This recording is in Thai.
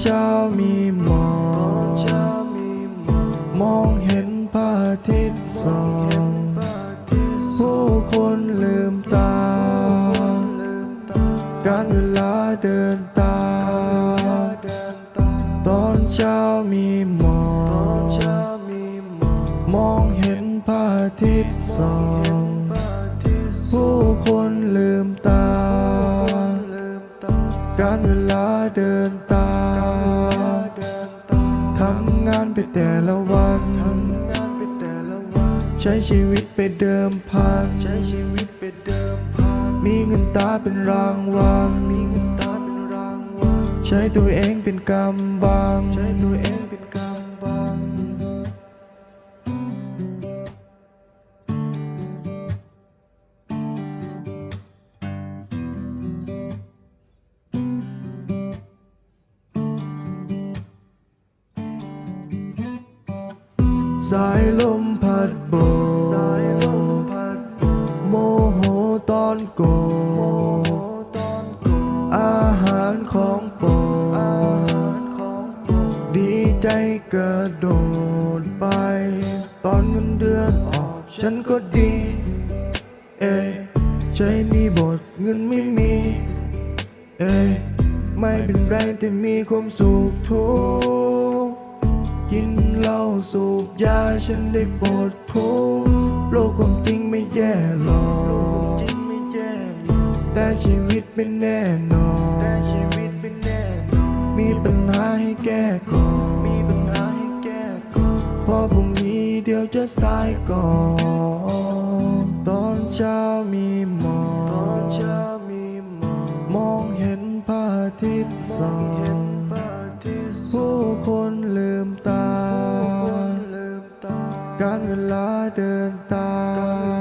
เช้ามีหมอกมองเห็นพระอาทิตย์ส่องผู้คนลืมตา การเวลาเดินตามตอนเช้ามีหมอกมองเห็นพระอาทิตย์ส่องผู้คนลืมตา การเวลาเดินตาำงานไปแต่ละวัน ใช้ชีวิตไปเดิมพันใช้ชีวิตไปเดิมพันมีเงินตาเป็นรางวัลมีเงินตาเป็นรางวัลใช้ตัวเองเป็นกำบังใช้ สายลมพัดโบสายลมพัดโบโมโหตอนโกรโอ้ธตอนโกอาหารของโปรอาดหารของโปรดดีใจกระโดดไป ตอนเงินเดือนออกฉันก็ดี เอ้ยใจนี่บทเงินไม่มี เอ้ยไม่เป็นไรแต่มีความสุขทุกกิน สูบยาฉันได้ปลดทุกข์โลกความจริงไม่แย่หรอกแต่ชีวิตเป็นแน่นอนแต่ชีวิตเป็นแน่นอนมีปัญหาให้แก้ก่อนมีปัญหาให้แก้ก่อนเพราะพรุ่งนี้เดี๋ยวจะสายก่อน ตอนเช้ามีหม การเวลาเดินตาม